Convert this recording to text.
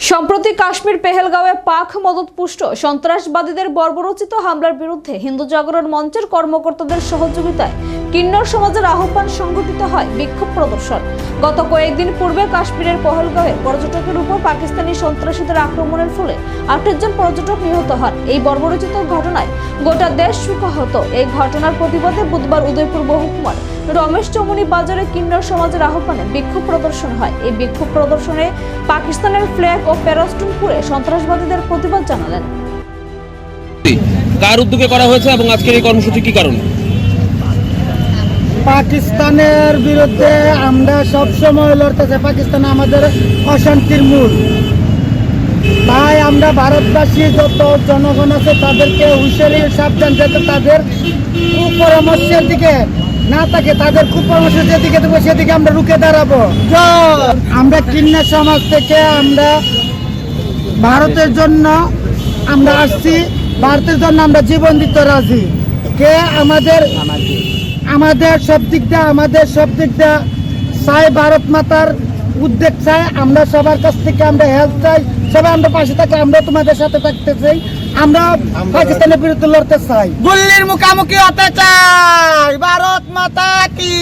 সম্প্রতি কাশ্মীর পেহেলগাঁওয়ে পাক মদতপুষ্ট সন্ত্রাসবাদীদের বর্বরোচিত হামলার বিরুদ্ধে হিন্দু জাগরণ মঞ্চের কর্মকর্তাদের সহযোগিতায় কিন্নর সমাজের আহ্বান সংগঠিত হয় বিক্ষোভ প্রদর্শন। গত কয়েকদিন পূর্বে কাশ্মীরের পহেলগাঁওয়ে পর্যটকের উপর পাকিস্তানি সন্ত্রাসীদের আক্রমণের ফলে আটজন পর্যটক নিহত হন। এই বর্বরচিত ঘটনায় গোটা দেশ সুখাহত এই ঘটনার প্রতিবাদে বুধবার উদয়পুর মহকুমার রমেশ চমুনি বাজারে কিন্নর সমাজের আহ্বানে বিক্ষোভ প্রদর্শন হয়। এই বিক্ষোভ প্রদর্শনে পাকিস্তানের ফ্ল্যাগ ও প্যারাস্টুন পুড়ে সন্ত্রাসবাদীদের প্রতিবাদ জানালেন। কার উদ্যোগে করা হয়েছে এবং আজকের এই কর্মসূচি কি কারণে? পাকিস্তানের বিরুদ্ধে আমরা সবসময় লড়তেছে। পাকিস্তান আমাদের অশান্তির মূল। তাই আমরা ভারতবাসী, যত জনগণ আছে, তাদেরকে হুঁশিয়ারি সাবধান যাতে তাদের কুপরামর্শের দিকে না থাকে তাদের কুপরামর্শের যেদিকে দেবো, সেদিকে আমরা রুখে দাঁড়াবো। আমরা কিন্না সমাজ থেকে আমরা ভারতের জন্য আমরা আসছি, ভারতের জন্য আমরা জীবন দিতে রাজি। কে আমাদের আমাদের সব দিকটা আমাদের সব দিকটা দিয়ে চাই ভারত মাতার উদ্বেগ চাই। আমরা সবার কাছ থেকে আমরা হেল্প চাই। সবাই আমরা পাশে থাকি আমরা তোমাদের সাথে থাকতে চাই। আমরা পাকিস্তানের বিরুদ্ধে লড়তে চাই। গুল্লির মুখামুখি হতে চাই। ভারত মাতা কি?